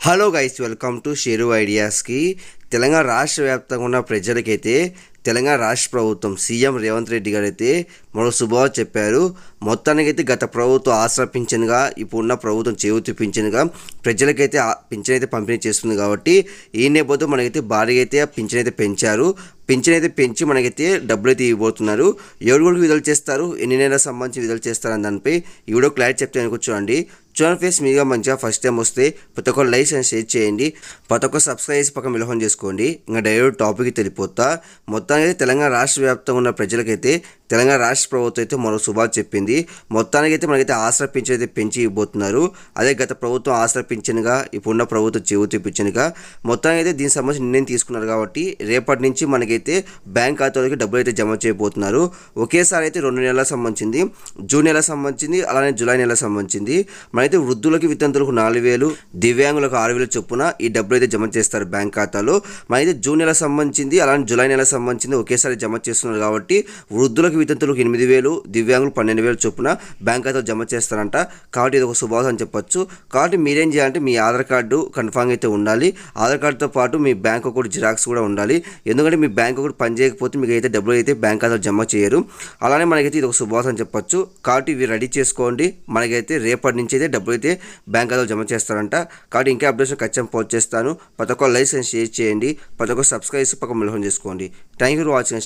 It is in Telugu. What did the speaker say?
Hello guys welcome to Sheru ఐడియాస్కి Telangana రాష్ట్ర వ్యాప్తంగా ఉన్న ప్రజలకైతే తెలంగాణ రాష్ట్ర ప్రభుత్వం సీఎం రేవంత్ రెడ్డి గారు అయితే మరో శుభవార్త చెప్పారు. మొత్తానికైతే గత ప్రభుత్వం ఆసరా పింఛన్గా ఇప్పుడున్న ప్రభుత్వం చేయూతి పింఛన్గా ప్రజలకైతే ఆ పింఛన్ అయితే పంపిణీ చేస్తుంది కాబట్టి ఈ నేపథ్యం మనకైతే భారీగా అయితే ఆ పింఛన్ అయితే పెంచారు. పింఛన్ అయితే పెంచి మనకైతే డబ్బులు అయితే ఇవ్వబోతున్నారు. ఎవరు కూడా విడుదల చేస్తారు? ఎన్ని నెలలకు సంబంధించి విడుదల చేస్తారు? అని దానిపై ఈ వీడియో క్లారిటీ చెప్తే చూడండి జోన్ ఫేస్ మీగా మంచిగా ఫస్ట్ టైం వస్తే ప్రతి ఒక్క లైక్ అండ్ షేర్ చేయండి. ప్రతి ఒక్క సబ్స్క్రైబ్ చేసి పక్కన మిలహం చేసుకోండి. ఇంకా డైరెక్ట్ టాపిక్ తెలిపోతా మొత్తానికి తెలంగాణ రాష్ట్ర వ్యాప్తంగా ఉన్న ప్రజలకైతే తెలంగాణ రాష్ట్ర ప్రభుత్వం అయితే మరో శుభాలు చెప్పింది. మొత్తానికి అయితే మనకైతే ఆసరా పింఛన్ అయితే పెంచి ఇవ్వబోతున్నారు. అదే గత ప్రభుత్వం ఆసరా పింఛన్గా ఇప్పుడున్న ప్రభుత్వం చేయూతి పింఛన్గా మొత్తానికి అయితే దీనికి సంబంధించి నిర్ణయం తీసుకున్నారు కాబట్టి రేపటి నుంచి మనకైతే బ్యాంక్ ఖాతాలోకి డబ్బులు అయితే జమ చేయబోతున్నారు. ఒకేసారి అయితే రెండు నెలలకు సంబంధించింది జూన్ నెలకు సంబంధించింది అలానే జూలై నెలకు సంబంధించింది. అయితే వృద్ధులకి వితంతులకు నాలుగు వేలు దివ్యాంగులకు ఆరు వేలు చొప్పున ఈ డబ్బులు అయితే జమ చేస్తారు బ్యాంక్ ఖాతాలో. అయితే జూన్ నెల సంబంధించింది అలానే జూలై నెల సంబంధించింది ఒకేసారి జమ చేస్తున్నారు కాబట్టి వృద్ధులకు వితంతులకు ఎనిమిది వేలు దివ్యాంగులు పన్నెండు వేలు చొప్పున బ్యాంక్ ఖాతాలో జమ చేస్తారంట. కాబట్టి ఇది ఒక శుభాసం అని చెప్పొచ్చు. కాబట్టి మీరేం చేయాలంటే మీ ఆధార్ కార్డు కన్ఫామ్ అయితే ఉండాలి. ఆధార్ కార్డుతో పాటు మీ బ్యాంక్ అకౌంట్ జిరాక్స్ కూడా ఉండాలి. ఎందుకంటే మీ బ్యాంక్ అకౌంట్ పని చేయకపోతే మీకు అయితే డబ్బులు అయితే బ్యాంక్ ఖాతాలో జమ చేయరు. అలానే మనకైతే ఇది ఒక శుభాసం అని చెప్పొచ్చు. కాబట్టి ఇవి రెడీ చేసుకోండి. మనకైతే రేపటి నుంచి అయితే డబ్బులు అయితే బ్యాంక్ ఖాతాలో జమ చేస్తారంట. కాబట్టి ఇంకా అప్డేషన్ ఖచ్చితంగా పోస్ట్ చేస్తాను. ప్రతి ఒక్క లైసెన్స్ షేర్ చేయండి ప్రతి ఒక్క సబ్స్క్రైబ్ పక్క మిలహం చేసుకోండి థ్యాంక్ యూ ఫర్ వాచింగ్